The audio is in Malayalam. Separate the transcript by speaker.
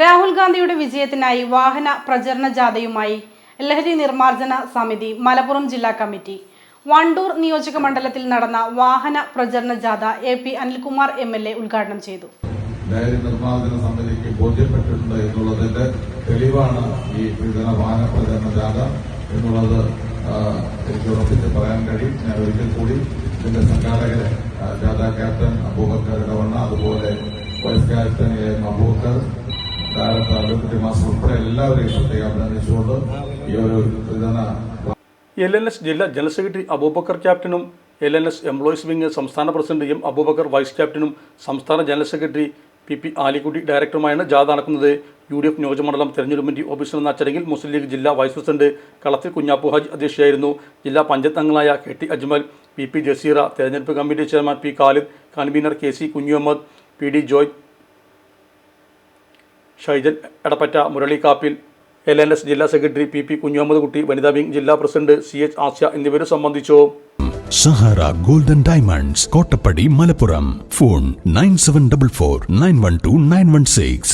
Speaker 1: രാഹുൽ ഗാന്ധിയുടെ വിജയത്തിനായി വാഹന പ്രചരണ ജാഥയുമായി ലഹരി നിർമ്മാർജന സമിതി മലപ്പുറം ജില്ലാ കമ്മിറ്റി. വണ്ടൂർ നിയോജക മണ്ഡലത്തിൽ നടന്ന വാഹന പ്രചരണ ജാഥ A P Anilkumar M L A ഉദ്ഘാടനം ചെയ്തു.
Speaker 2: ലഹരി നിർമ്മാർജന സമിതിക്ക് ബോധ്യപ്പെട്ടിട്ടുണ്ട് എന്നുള്ളതിന്റെ തെളിവാണ് ഈ വിതരണ വാഹന പ്രചരണ ജാഥ എന്നുള്ളത് എനിക്ക് ഉറപ്പിച്ച് പറയാൻ കഴിയും. ഞാൻ ഒരിക്കൽ കൂടി ഇതിന്റെ സംഘാടകരെ ജാഥ ക്യാപ്റ്റൻ അബൂബക്കർ ഇടവണ്ണ അതുപോലെ vice captain A M Abubakar എല്ലാവരെയും
Speaker 3: എൽ എൻ എസ് ജില്ലാ ജനറൽ സെക്രട്ടറി അബൂബക്കർ ക്യാപ്റ്റനും L N S employees wing സംസ്ഥാന പ്രസിഡന്റ് എം അബൂബക്കർ വൈസ് ക്യാപ്റ്റനും സംസ്ഥാന general secretary P P Alikutty ഡയറക്ടറുമായാണ് ജാഥ നടക്കുന്നത്. യു ഡി എഫ് നിയോജകമണ്ഡലം തെരഞ്ഞെടുപ്പ് കമ്മിറ്റി ഓഫീസിൽ നടന്ന ചടങ്ങിൽ മുസ്ലിം ലീഗ് ജില്ലാ വൈസ് പ്രസിഡന്റ് കളത്തിൽ കുഞ്ഞാപ്പു അധ്യക്ഷയായിരുന്നു. ജില്ലാ പഞ്ചായത്ത് അംഗങ്ങളായ K T Ajmal P P Jaseera തെരഞ്ഞെടുപ്പ് committee chairman P Khalid convener K C Kunhumuhammed P D Joy Shaijan Edappatta Murali Kappil L N S ജില്ലാ secretary P P Kunhumuhammed Kutty വനിതാ വിംഗ് ജില്ലാ പ്രസിഡന്റ് സി എച്ച് ആസ്യ എന്നിവരും സംബന്ധിച്ചു.
Speaker 4: Sahara golden diamonds Kottappadi Malappuram. Phone nine seven double four nine one two nine one six.